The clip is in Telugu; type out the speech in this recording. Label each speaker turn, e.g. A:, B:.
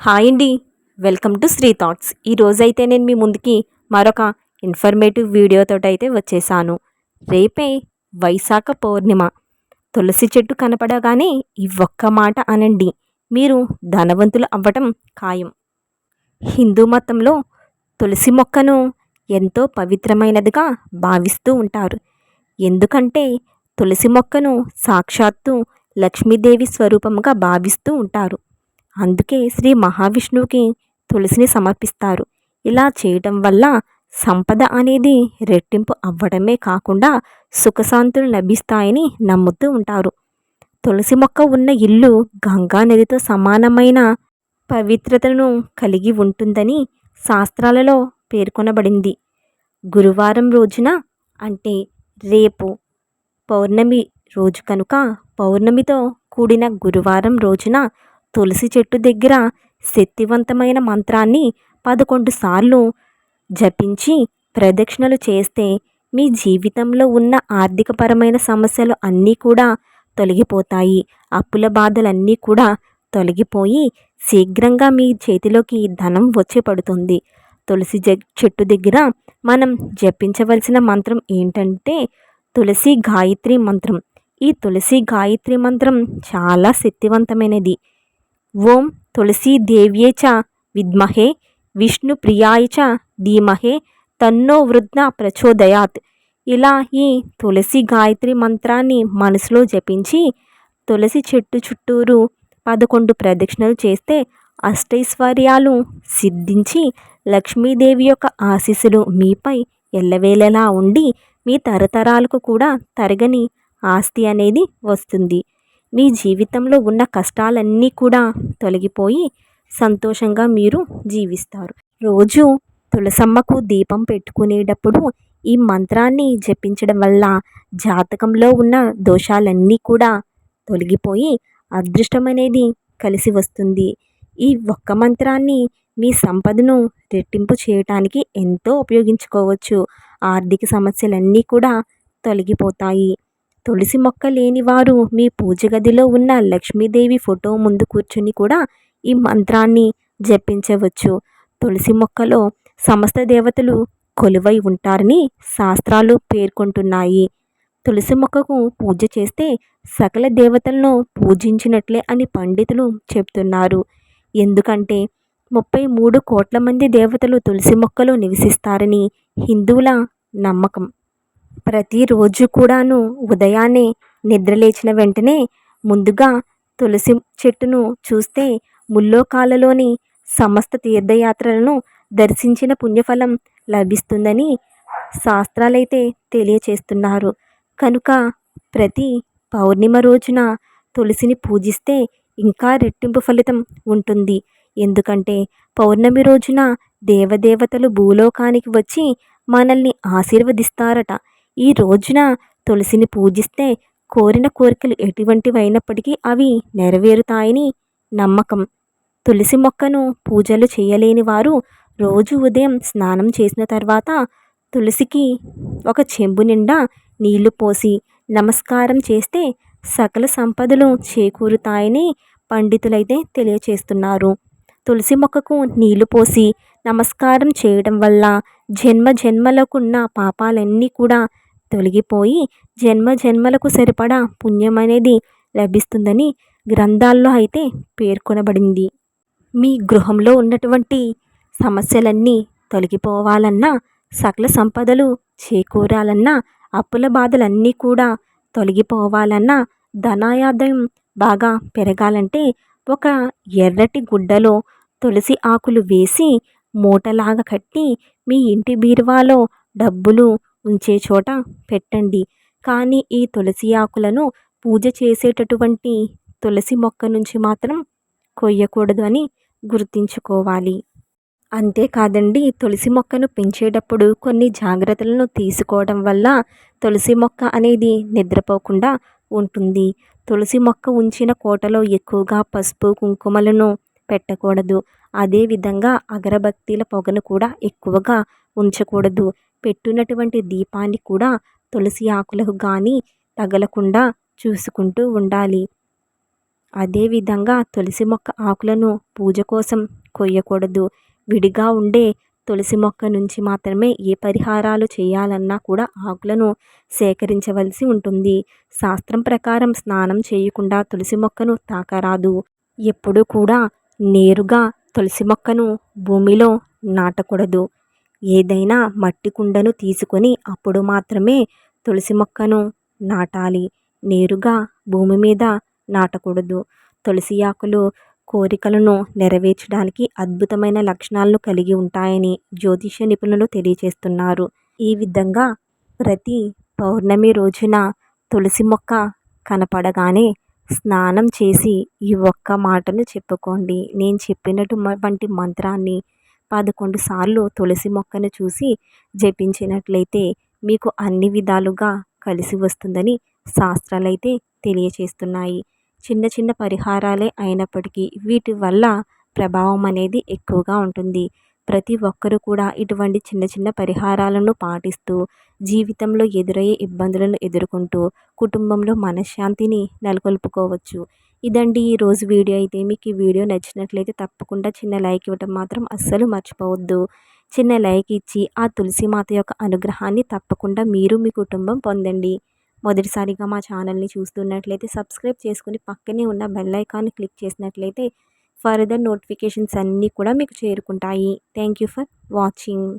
A: హాయ్ అండి. Welcome to Sri thoughts. ఈరోజైతే నేను మీ ముందుకి మరొక ఇన్ఫర్మేటివ్ వీడియోతో అయితే వచ్చేసాను. రేపే వైశాఖ పౌర్ణిమ. తులసి చెట్టు కనపడగానే ఈ ఒక్క మాట అనండి. మీరు ధనవంతులు అవ్వటం ఖాయం. హిందూ మతంలో తులసి మొక్కను ఎంతో పవిత్రమైనదిగా భావిస్తూ ఉంటారు. ఎందుకంటే తులసి మొక్కను సాక్షాత్తు లక్ష్మీదేవి స్వరూపముగా భావిస్తూ ఉంటారు. అందుకే శ్రీ మహావిష్ణువుకి తులసిని సమర్పిస్తారు. ఇలా చేయటం వల్ల సంపద అనేది రెట్టింపు అవ్వడమే కాకుండా సుఖశాంతులు లభిస్తాయని నమ్ముతూ ఉంటారు. తులసి మొక్క ఉన్న ఇల్లు గంగా నదితో సమానమైన పవిత్రతను కలిగి ఉంటుందని శాస్త్రాలలో పేర్కొనబడింది. గురువారం రోజున అంటే రేపు పౌర్ణమి రోజు కనుక పౌర్ణమితో కూడిన గురువారం రోజున తులసి చెట్టు దగ్గర శక్తివంతమైన మంత్రాన్ని పదకొండు సార్లు జపించి ప్రదక్షిణలు చేస్తే మీ జీవితంలో ఉన్న ఆర్థికపరమైన సమస్యలు అన్నీ కూడా తొలగిపోతాయి. అప్పుల బాధలన్నీ కూడా తొలగిపోయి శీఘ్రంగా మీ చేతిలోకి ధనం వచ్చి పడుతుంది. తులసి చెట్టు దగ్గర మనం జపించవలసిన మంత్రం ఏంటంటే తులసి గాయత్రి మంత్రం. ఈ తులసి గాయత్రి మంత్రం చాలా శక్తివంతమైనది. ఓం తులసీదేవ్యే చ విద్మహే విష్ణుప్రియాయ చ ధీమహే తన్నో వృద్ధ ప్రచోదయాత్. ఇలా ఈ తులసి గాయత్రి మంత్రాన్ని మనసులో జపించి తులసి చెట్టు చుట్టూరు పదకొండు ప్రదక్షిణలు చేస్తే అష్టైశ్వర్యాలు సిద్ధించి లక్ష్మీదేవి యొక్క ఆశీస్సులు మీపై ఎల్లవేళలా ఉండి మీ తరతరాలకు కూడా తరగని ఆస్తి అనేది వస్తుంది. మీ జీవితంలో ఉన్న కష్టాలన్నీ కూడా తొలగిపోయి సంతోషంగా మీరు జీవిస్తారు. రోజు తులసమ్మకు దీపం పెట్టుకునేటప్పుడు ఈ మంత్రాన్ని జపించడం వల్ల జాతకంలో ఉన్న దోషాలన్నీ కూడా తొలగిపోయి అదృష్టం అనేది కలిసి వస్తుంది. ఈ ఒక్క మంత్రాన్ని మీ సంపదను రెట్టింపు చేయటానికి ఎంతో ఉపయోగించుకోవచ్చు. ఆర్థిక సమస్యలన్నీ కూడా తొలగిపోతాయి. తులసి మొక్క లేని వారు మీ పూజ గదిలో ఉన్న లక్ష్మీదేవి ఫోటో ముందు కూర్చుని కూడా ఈ మంత్రాన్ని జపించవచ్చు. తులసి మొక్కలో సమస్త దేవతలు కొలువై ఉంటారని శాస్త్రాలు పేర్కొంటున్నాయి. తులసి మొక్కకు పూజ చేస్తే సకల దేవతలను పూజించినట్లే అని పండితులు చెప్తున్నారు. ఎందుకంటే ముప్పై మూడు కోట్ల మంది దేవతలు తులసి మొక్కలో నివసిస్తారని హిందువుల నమ్మకం. ప్రతిరోజు కూడాను ఉదయాన్నే నిద్రలేచిన వెంటనే ముందుగా తులసి చెట్టును చూస్తే ముల్లోకాలలోని సమస్త తీర్థయాత్రలను దర్శించిన పుణ్యఫలం లభిస్తుందని శాస్త్రాలైతే తెలియచేస్తున్నారు. కనుక ప్రతి పౌర్ణిమ రోజున తులసిని పూజిస్తే ఇంకా రెట్టింపు ఫలితం ఉంటుంది. ఎందుకంటే పౌర్ణమి రోజున దేవదేవతలు భూలోకానికి వచ్చి మనల్ని ఆశీర్వదిస్తారట. ఈ రోజున తులసిని పూజిస్తే కోరిన కోరికలు ఎటువంటివైనప్పటికీ అవి నెరవేరుతాయని నమ్మకం. తులసి మొక్కను పూజలు చేయలేని వారు రోజు ఉదయం స్నానం చేసిన తర్వాత తులసికి ఒక చెంబు నిండా నీళ్ళు పోసి నమస్కారం చేస్తే సకల సంపదలు చేకూరుతాయని పండితులైతే తెలియచేస్తున్నారు. తులసి మొక్కకు నీళ్ళు పోసి నమస్కారం చేయడం వల్ల జన్మ జన్మలకున్న పాపాలన్నీ కూడా తొలగిపోయి జన్మ జన్మలకు సరిపడా పుణ్యం అనేది లభిస్తుందని గ్రంథాల్లో అయితే పేర్కొనబడింది. మీ గృహంలో ఉన్నటువంటి సమస్యలన్నీ తొలగిపోవాలన్నా సకల సంపదలు చేకూరాలన్నా అప్పుల బాధలన్నీ కూడా తొలగిపోవాలన్నా ధనాయాదయం బాగా పెరగాలంటే ఒక ఎర్రటి గుడ్డలో తులసి ఆకులు వేసి మూటలాగా కట్టి మీ ఇంటి బీరువాలో డబ్బులు ఉంచే చోట పెట్టండి. కానీ ఈ తులసి ఆకులను పూజ చేసేటటువంటి తులసి మొక్క నుంచి మాత్రం కొయ్యకూడదు అని గుర్తుంచుకోవాలి. అంతేకాదండి తులసి మొక్కను పెంచేటప్పుడు కొన్ని జాగ్రత్తలను తీసుకోవడం వల్ల తులసి మొక్క అనేది నిద్రపోకుండా ఉంటుంది. తులసి మొక్క ఉంచిన కోటలో ఎక్కువగా పసుపు కుంకుమలను పెట్టకూడదు. అదేవిధంగా అగరబత్తీల పొగను కూడా ఎక్కువగా ఉంచకూడదు. పెట్టినటువంటి దీపాన్ని కూడా తులసి ఆకులకు కానీ తగలకుండా చూసుకుంటూ ఉండాలి. అదేవిధంగా తులసి మొక్క ఆకులను పూజ కోసం కొయ్యకూడదు. విడిగా ఉండే తులసి మొక్క నుంచి మాత్రమే ఏ పరిహారాలు చేయాలన్నా కూడా ఆకులను సేకరించవలసి ఉంటుంది. శాస్త్రం ప్రకారం స్నానం చేయకుండా తులసి మొక్కను తాకరాదు. ఎప్పుడూ కూడా నేరుగా తులసి మొక్కను భూమిలో నాటకూడదు. ఏదైనా మట్టి కుండను తీసుకొని అప్పుడు మాత్రమే తులసి మొక్కను నాటాలి. నేరుగా భూమి మీద నాటకూడదు. తులసి ఆకులు కోరికలను నెరవేర్చడానికి అద్భుతమైన లక్షణాలను కలిగి ఉంటాయని జ్యోతిష నిపుణులు తెలియజేస్తున్నారు. ఈ విధంగా ప్రతి పౌర్ణమి రోజున తులసి మొక్క కనపడగానే స్నానం చేసి ఈ ఒక్క మాటను చెప్పుకోండి. నేను చెప్పినటువంటి మంత్రాన్ని పదకొండు సార్లు తులసి మొక్కను చూసి జపించినట్లయితే మీకు అన్ని విధాలుగా కలిసి వస్తుందని శాస్త్రాలైతే తెలియచేస్తున్నాయి. చిన్న చిన్న పరిహారాలే అయినప్పటికీ వీటి వల్ల ప్రభావం అనేది ఎక్కువగా ఉంటుంది. ప్రతి ఒక్కరూ కూడా ఇటువంటి చిన్న చిన్న పరిహారాలను పాటిస్తూ జీవితంలో ఎదురయ్యే ఇబ్బందులను ఎదుర్కొంటూ కుటుంబంలో మనశ్శాంతిని నెలకొల్పుకోవచ్చు. ఇదండి ఈరోజు వీడియో. అయితే మీకు ఈ వీడియో నచ్చినట్లయితే తప్పకుండా చిన్న లైక్ ఇవ్వటం మాత్రం అస్సలు మర్చిపోవద్దు. చిన్న లైక్ ఇచ్చి ఆ తులసి మాత యొక్క అనుగ్రహాన్ని తప్పకుండా మీరు మీ కుటుంబం పొందండి. మొదటిసారిగా మా ఛానల్ని చూస్తున్నట్లయితే సబ్స్క్రైబ్ చేసుకుని పక్కనే ఉన్న బెల్ క్లిక్ చేసినట్లయితే ఫర్దర్ నోటిఫికేషన్స్ అన్నీ కూడా మీకు చేరుకుంటాయి. Thank you for watching.